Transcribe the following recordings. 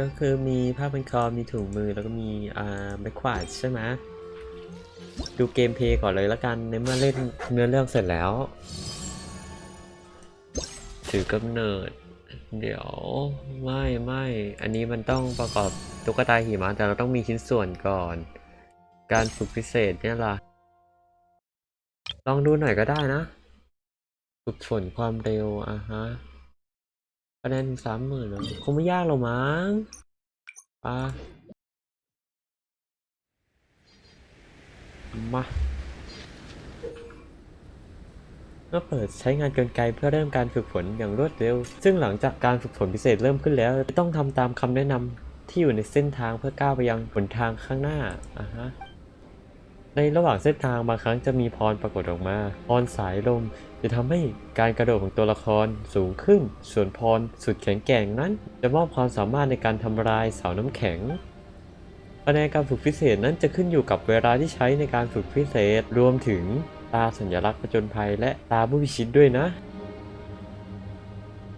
ก็คือมีผ้าพันคอ มีถุงมือแล้วก็มีอ่าไม้ขวาดใช่ไหมดูเกมเพลย์ก่อนเลยละกันในเมื่อเล่นเนื้อเรื่องเสร็จแล้ว ถือกำเนิด เดี๋ยวไม่ไม่อันนี้มันต้องประกอบตุ๊กตาหิมะแต่เราต้องมีชิ้นส่วนก่อน การฝึกพิเศษเนี่ยล่ะ ลองดูหน่อยก็ได้นะ ฝึกฝนความเร็วอะฮะ คะแนนสามหมื่นแล้วคงไม่ยากหรอกมั้งปะมาเมื่อเปิดใช้งานกลไกเพื่อเริ่มการฝึกฝนอย่างรวดเร็ว ซึ่งหลังจากการฝึกฝนพิเศษเริ่มขึ้นแล้ว ต้องทำตามคำแนะนำที่อยู่ในเส้นทางเพื่อก้าวไปยังหนทางข้างหน้าอะฮะ ในระหว่างเส้นทางบางครั้งจะมีพรปรากฏออกมา พรสายลมจะทำให้การกระโดดของตัวละครสูงขึ้น ส่วนพรสุดแข็งแกร่งนั้น จะมอบความสามารถในการทำลายเสาน้ำแข็งคะแนนการฝึกพิเศษนั้นจะขึ้นอยู่กับเวลาที่ใช้ในการฝึกพิเศษ รวมถึงตาสัญลักษณ์ผจญภัย และตาผู้พิชิตด้วยนะ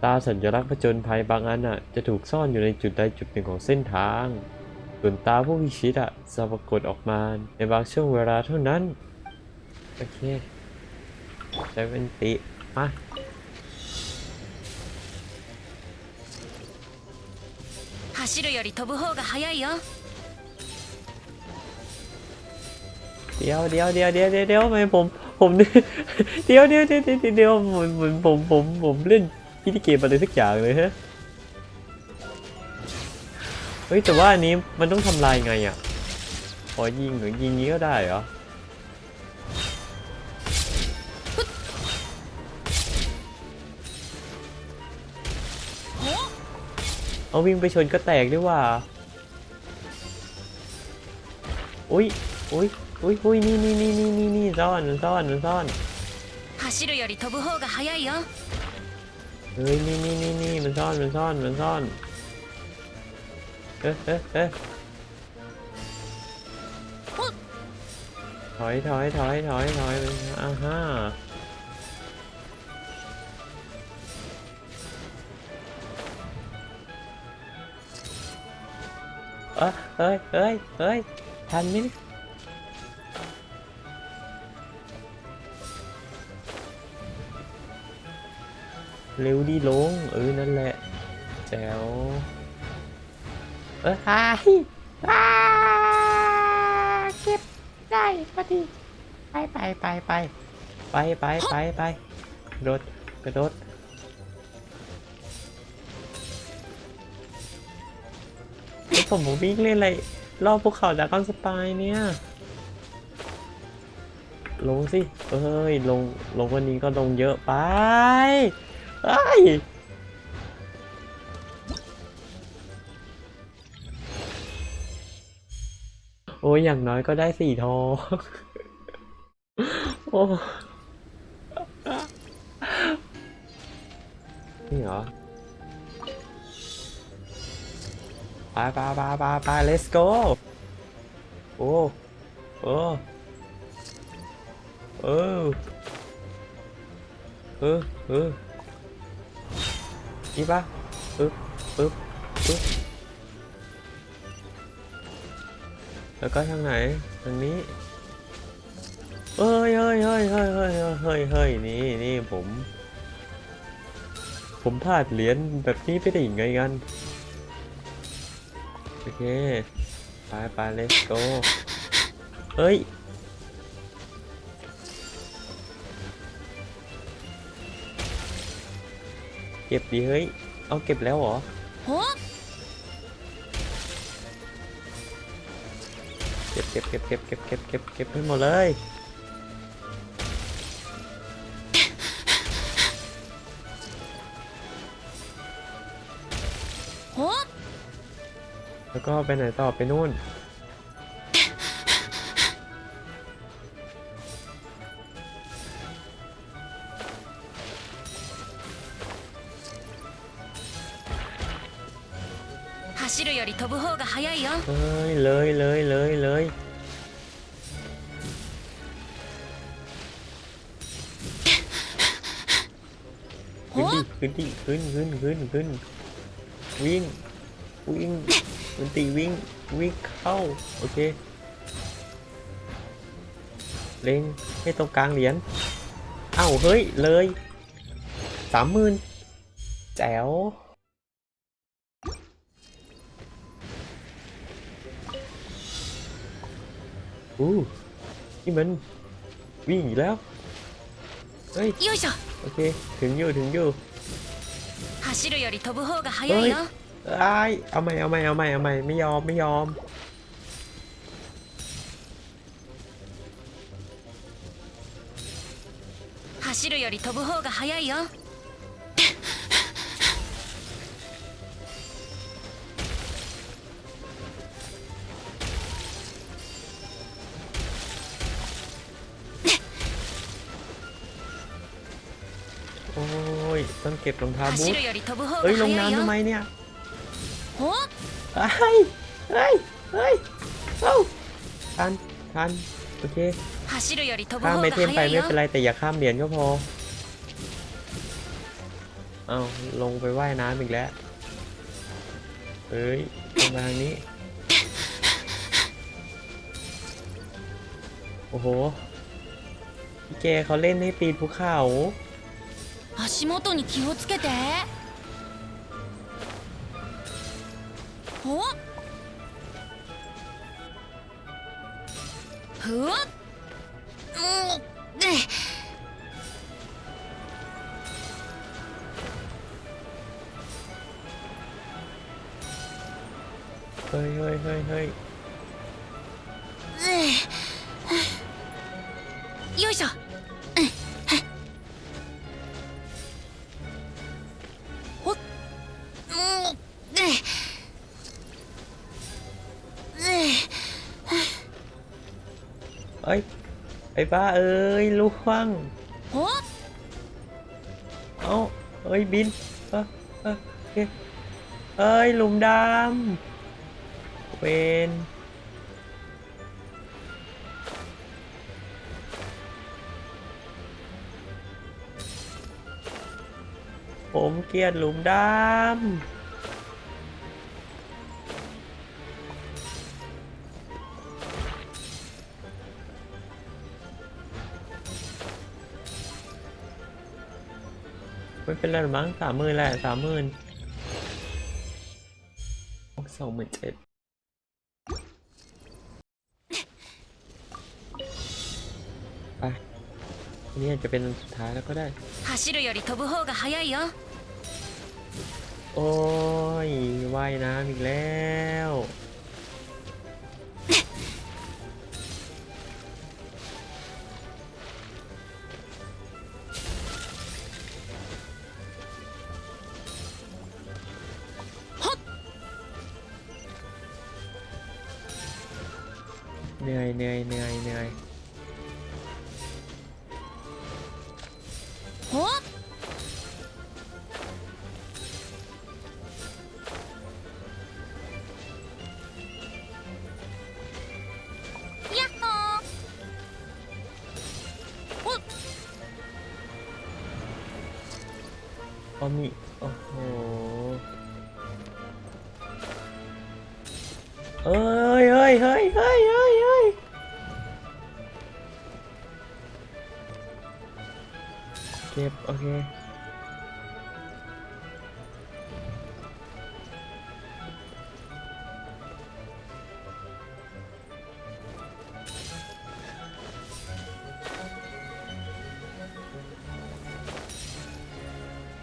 ตาสัญลักษณ์ผจญภัยบางอันอะจะถูกซ่อนอยู่ในจุดใดจุดหนึ่งของเส้นทาง ส่วนตาผู้พิชิตอ่ะจะปรากฏออกมาในบางช่วงเวลาเท่านั้น โอเคใช้เป็นติมา 走るより飛ぶ方が早いよ เดี๋ยวเดี๋ยวเดี๋ยวเดี๋ยวเดี๋ยวเดี๋ยวทำไมผมผม เดี๋ยวเดี๋ยวเดี๋ยวเดี๋ยวเดี๋ยวเหมือนเหมือนผมผมผมเล่นพิธีเกมอะไรสักอย่างเลยฮะเ ฮ้ยแต่ว่าอันนี้มันต้องทำลายไงอะขอยิงหรือยิงนี้ก็ได้เหรอเอาวิ่งไปชนก็แตกด้วยว่าอุ้ยอุ้ยอุ้ยอุ้ยนี่นี่นี่นี่นี่นี่ซ่อนซ่อนซ่อนเฮ้ยนี่นี่นี่นี่มันซ่อนมันซ่อนมันซ่อน เอ๊ะเอ๊ะเอ๊ะถอยถอยถอยถอยถอยอ่าฮะเอ้ยเอ้ยเอ้ยเอ้ยทันมั้ยเร็วดีลง เออ นั่นแหละแจ๋ว เออฮายอ้าเก็บได้พอดีไปไปไปไปไปไปไปไปกระโดดกระโดดผมผมวิ่งเล่นอะไรรอบภูเขาดากอนสปายเนี่ย ลงสิ เอ้ย ลง ลงวันนี้ก็ลงเยอะไปไอ้ โอ้ยอย่างน้อยก็ได้สี่ทองโอ้นี่เหรอไปไปไปไปไป let's go โอ้โอ้เออเออเออนี่ปะปึ๊บปึ๊บปึ๊บ แล้วก็ทางไหนทางนี้เฮ้ยเฮ้ยเฮ้ยเฮ้ยเฮ้ยเฮ้ยเฮ้ยนี่นี่ผม ผมพลาดเหรียญแบบนี้ไปได้ยังไงกัน โอเค ไปไป let's go เฮ้ย เก็บดีเฮ้ย เอาเก็บแล้วเหรอ เก็บเก็บเก็บเก็บเก็บเก็บเก็บให้หมดเลยแล้วก็ไปไหนต่อไปนู่น 走るより飛ぶ方が早いよ เฮ้ย เลยเลยเลยเลยขึ้น お ดิขึ้นดิขึ้นขึ้นขึ้นขึ้นวิ่ง วิ่งมันตีวิ่งวิ่งเข้า โอเค เล็งให้ตรงกลางเหรียญเอ้าเฮ้ย เลยสามหมื่นแจ๋ว อู้นี่มันวิ่งอีกแล้ว เฮ้ย よいしょ โอเค ถึงอยู่ ถึงอยู่ 走るより飛ぶ方が速いよ ไอ้ายเอาใหม่เอาใหม่เอาใหม่เอาใหม่ไม่ยอมไม่ยอม 走るより飛ぶ方が速いよ ต้องเก็บรองเท้าบูทเฮ้ยลงน้ำทำไมเนี่ยเฮ้ยเฮ้ยเฮ้ยเอ้าทันทันโอเคข้ามไม่เทมไปไม่เป็นไรแต่อย่าข้ามเหรียญก็พอเอ้าลงไปว่ายน้ำอีกแล้วเฮ้ยลงมาทางนี้ โอ้โหพี่แกเขาเล่นให้ปีนภูเขา 足元に気をつけて。ふわ。っはいはいはいはい。よいしょ。 บ้าเอ้ยล่วงほっเอ้าเอ้ยบินเออเออเอ้ยหลุมดำเวนผมเกลียดหลุมดำ ไม่เป็นไรหรอกมั้งสามหมื่นแหละสามหมื่นสองหมื่นเจ็ดไปอันนี่อาจจะเป็นอันสุดท้ายแล้วก็ได้ 走るより飛ぶ方が速いよ โอ้ยว่ายน้ำอีกแล้ว นื่อยเหนื่อยเหนื่อยเหนื่อยโอ้อมิโอ้โหเอ้ย เก็บ โอเค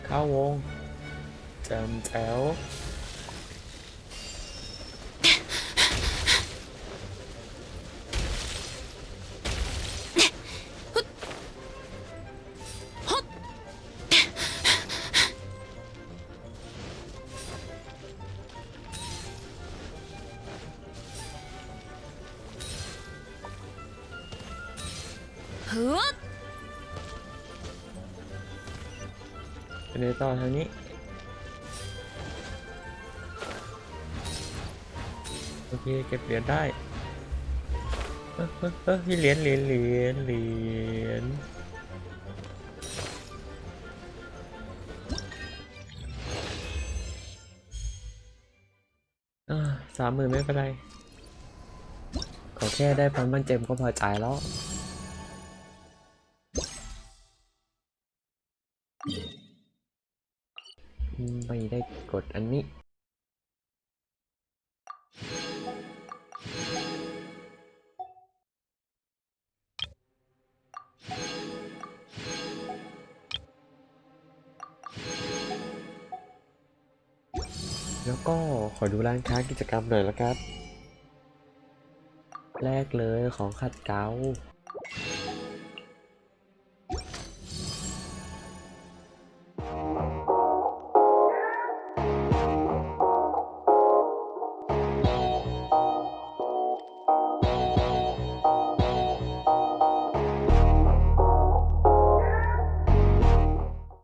เข้าวงจำแจ๋ว ฮึดไปเลยต่อทางนี้โอเคเก็บเหรียญได้เออยเออมีเหรียญเหรียญเหรียญเหรียญสามหมื่นไม่เป็นไร ขอแค่ได้พันมันเจมก็พอใจแล้ว แล้วก็ขอดูร้านค้ากิจกรรมหน่อยละครับแรกเลยของขัดเกลา